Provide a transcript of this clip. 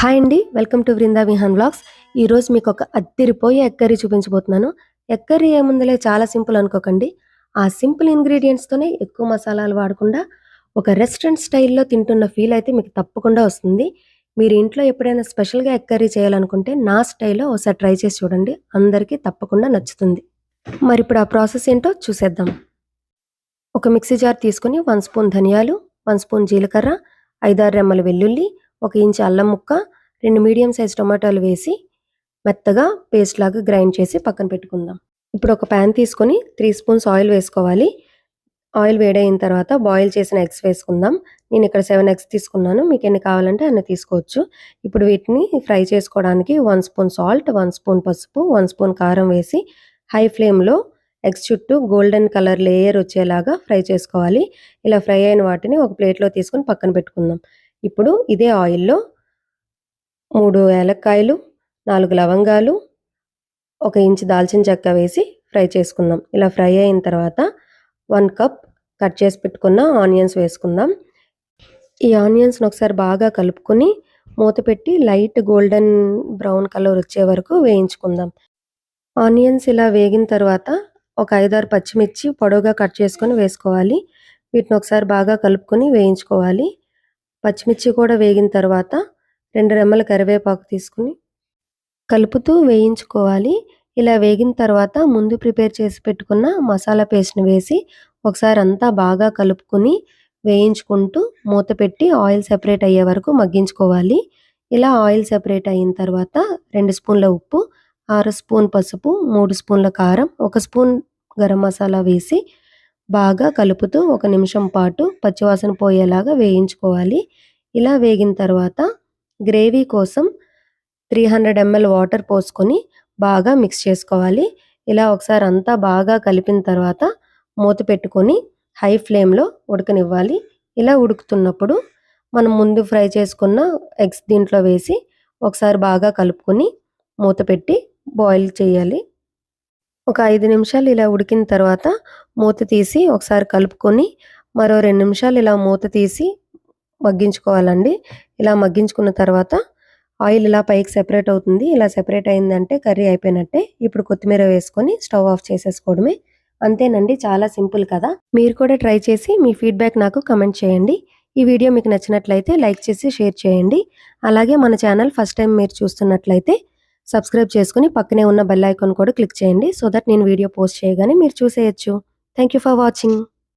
Hi అండి welcome to Vrinda Vihaan blogs ఈరోజు మీకు ఒక అద్దిరిపోయే ఎగ్ చూపించబోతున్నాను. ఎగ్ ఏముందలే ఏముందిలే చాలా సింపుల్ అనుకోకండి. ఆ సింపుల్ ఇంగ్రీడియంట్స్తోనే ఎక్కువ మసాలాలు వాడకుండా ఒక రెస్టారెంట్ స్టైల్లో తింటున్న ఫీల్ అయితే మీకు తప్పకుండా వస్తుంది. మీరు ఇంట్లో ఎప్పుడైనా స్పెషల్గా ఎక్కరీ చేయాలనుకుంటే నా స్టైల్లో ఒకసారి ట్రై చేసి చూడండి. అందరికీ తప్పకుండా నచ్చుతుంది. మరి ఇప్పుడు ఆ ప్రాసెస్ ఏంటో చూసేద్దాం. ఒక మిక్సీ జార్ తీసుకొని వన్ స్పూన్ ధనియాలు వన్ స్పూన్ జీలకర్ర ఐదారు రెమ్మల వెల్లుల్లి ఒక ఇంచు అల్లం ముక్క రెండు మీడియం సైజ్ టొమాటోలు వేసి మెత్తగా పేస్ట్ లాగా గ్రైండ్ చేసి పక్కన పెట్టుకుందాం. ఇప్పుడు ఒక ప్యాన్ తీసుకొని త్రీ స్పూన్స్ ఆయిల్ వేసుకోవాలి. ఆయిల్ వేడైన తర్వాత బాయిల్ చేసిన ఎగ్స్ వేసుకుందాం. నేను ఇక్కడ సెవెన్ ఎగ్స్ తీసుకున్నాను. మీకు ఎన్ని కావాలంటే అన్ని తీసుకోవచ్చు. ఇప్పుడు వీటిని ఫ్రై చేసుకోవడానికి one spoon salt one spoon పసుపు వన్ స్పూన్ కారం వేసి హై ఫ్లేమ్లో ఎగ్స్ చుట్టూ గోల్డెన్ కలర్ లేయర్ వచ్చేలాగా ఫ్రై చేసుకోవాలి. ఇలా ఫ్రై అయిన వాటిని ఒక ప్లేట్లో తీసుకొని పక్కన పెట్టుకుందాం. ఇప్పుడు ఇదే ఆయిల్లో మూడు ఏలక్కాయలు నాలుగు లవంగాలు ఒక ఇంచు దాల్చిన చెక్క వేసి ఫ్రై చేసుకుందాం. ఇలా ఫ్రై అయిన తర్వాత వన్ కప్ కట్ చేసి పెట్టుకున్న ఆనియన్స్ వేసుకుందాం. ఈ ఆనియన్స్ని ఒకసారి బాగా కలుపుకొని మూత పెట్టి లైట్ గోల్డెన్ బ్రౌన్ కలర్ వచ్చే వరకు వేయించుకుందాం. ఆనియన్స్ ఇలా వేగిన తర్వాత ఒక ఐదారు పచ్చిమిర్చి పొడవుగా కట్ చేసుకొని వేసుకోవాలి. వీటిని ఒకసారి బాగా కలుపుకొని వేయించుకోవాలి. పచ్చిమిర్చి కూడా వేగిన తర్వాత రెండు రెమ్మల కరివేపాకు తీసుకుని కలుపుతూ వేయించుకోవాలి. ఇలా వేగిన తర్వాత ముందు ప్రిపేర్ చేసి పెట్టుకున్న మసాలా పేస్ట్ని వేసి ఒకసారి అంతా బాగా కలుపుకొని వేయించుకుంటూ మూత పెట్టి ఆయిల్ సెపరేట్ అయ్యే వరకు మగ్గించుకోవాలి. ఇలా ఆయిల్ సెపరేట్ అయిన తర్వాత రెండు స్పూన్ల ఉప్పు ఆరు స్పూన్ పసుపు మూడు స్పూన్ల కారం ఒక స్పూన్ గరం మసాలా వేసి బాగా కలుపుతూ ఒక నిమిషం పాటు పచ్చివాసన పోయేలాగా వేయించుకోవాలి. ఇలా వేగిన తర్వాత గ్రేవీ కోసం త్రీ హండ్రెడ్ ఎంఎల్ వాటర్ పోసుకొని బాగా మిక్స్ చేసుకోవాలి. ఇలా ఒకసారి అంతా బాగా కలిపిన తర్వాత మూత పెట్టుకొని హై ఫ్లేమ్లో ఉడకనివ్వాలి. ఇలా ఉడుకుతున్నప్పుడు మనం ముందు ఫ్రై చేసుకున్న ఎగ్స్ దీంట్లో వేసి ఒకసారి బాగా కలుపుకొని మూత పెట్టి బాయిల్ చేయాలి. ఒక ఐదు నిమిషాలు ఇలా ఉడికిన తర్వాత మూత తీసి ఒకసారి కలుపుకొని మరో రెండు నిమిషాలు ఇలా మూత తీసి మగ్గించుకోవాలండి. ఇలా మగ్గించుకున్న తర్వాత ఆయిల్ ఇలా పైకి సెపరేట్ అవుతుంది. ఇలా సెపరేట్ అయిందంటే కర్రీ అయిపోయినట్టే. ఇప్పుడు కొత్తిమీర వేసుకొని స్టవ్ ఆఫ్ చేసేసుకోవడమే. అంతేనండి చాలా సింపుల్ కదా. మీరు కూడా ట్రై చేసి మీ ఫీడ్బ్యాక్ నాకు కమెంట్ చేయండి. ఈ వీడియో మీకు నచ్చినట్లయితే లైక్ చేసి షేర్ చేయండి. అలాగే మన ఛానల్ ఫస్ట్ టైం మీరు చూస్తున్నట్లయితే సబ్స్క్రైబ్ చేసుకుని పక్కనే ఉన్న బెల్ ఐకాన్ కూడా క్లిక్ చేయండి సో దట్ నేను వీడియో పోస్ట్ చేయగానే మీరు చూసేయచ్చు. Thank you for watching